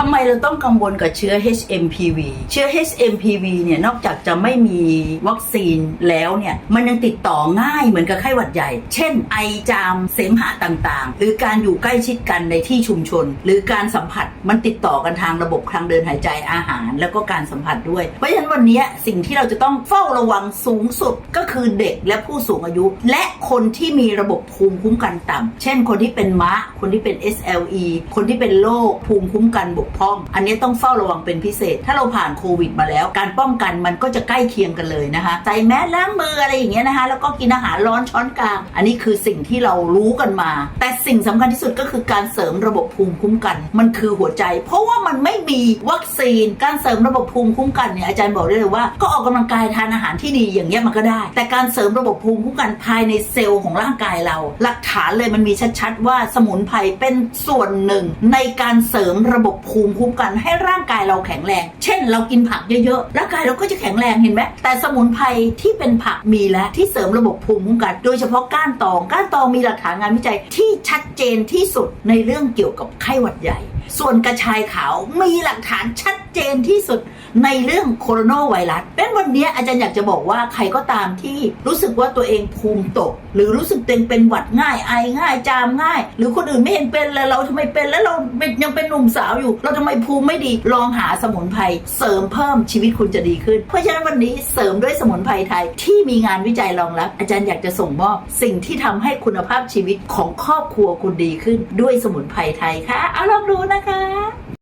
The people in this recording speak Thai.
ทำไมเราต้องกังวลกับเชื้อ HMPV เชื้อ HMPV เนี่ยนอกจากจะไม่มีวัคซีนแล้วเนี่ยมันยังติดต่อง่ายเหมือนกับไข้หวัดใหญ่ เช่น ไอจามเสมหะต่างๆ หรือการอยู่ใกล้ชิดกันในที่ชุมชน หรือการสัมผัสมันติดต่อกันทางระบบทางเดินหายใจอาหาร แล้วก็การสัมผัสด้วย เพราะฉะนั้นวันนี้สิ่งที่เราจะต้องเฝ้าระวังสูงสุดก็คือเด็กและผู้สูงอายุ และคนที่มีระบบภูมิคุ้มกันต่ำเช่น คนที่เป็นมะคนที่เป็น SLE คนที่เป็นโรคภูมิคุ้มกันบกพร่อง อันนี้ต้องเฝ้าระวังเป็นพิเศษ ถ้าเราผ่านโควิดมาแล้ว การป้องกันมันก็จะใกล้เคียงกันเลยนะคะใส่แมสล้างมืออะไรอย่างเงี้ยนะคะ แล้วก็กินอาหารร้อนช้อนกลาง อันนี้คือสิ่งที่เรารู้กันมา แต่สิ่งสำคัญที่สุดก็คือการเสริมระบบภูมิคุ้มกัน มันคือหัวใจ เพราะว่ามันไม่มีวัคซีน การเสริมระบบภูมิคุ้มกันเนี่ยอาจารย์บอกได้เลยว่าก็ออกกำลังกายทานอาหารที่ดีอย่างเงี้ยมันก็ได้ แต่การเสริมระบบภูมิคุ้มกันภายในเซลล์ของร่างกายเรา หลักฐานเลยมันมีชัดๆว่าสมุนไพรเป็นส่วนหนึ่งในการเสริมระบบภูภูมิคุ้มกันให้ร่างกายเราแข็งแรง เช่น เรากินผักเยอะๆร่างกายเราก็จะแข็งแรงเห็นไหมแต่สมุนไพรที่เป็นผักมีแล้วที่เสริมระบบภูมิคุ้มกัน โดยเฉพาะก้านตองก้านตองมีหลักฐานงานวิจัยที่ชัดเจนที่สุดในเรื่องเกี่ยวกับไข้หวัดใหญ่ ส่วนกระชายขาวมีหลักฐานชัดเจนที่สุด ในเรื่องโคโรนาไวรัสเป็นวันนี้อาจารย์อยากจะบอกว่าใครก็ตามที่รู้สึกว่าตัวเองภูมิตก หรือรู้สึกตัวเองเป็นหวัดง่ายไอง่ายจามง่าย หรือคนอื่นไม่เห็นเป็นเลยเราทำไมเป็นแล้วเรายังเป็นหนุ่มสาวอยู่ เราทำไมภูมิไม่ดีลองหาสมุนไพรเสริมเพิ่มชีวิตคุณจะดีขึ้น เพราะฉะนั้นวันนี้เสริมด้วยสมุนไพรไทยที่มีงานวิจัยรองรับ อาจารย์อยากจะส่งมอบสิ่งที่ทำให้คุณภาพชีวิตของครอบครัวคุณดีขึ้น ด้วยสมุนไพรไทยค่ะเอาลองดูนะคะ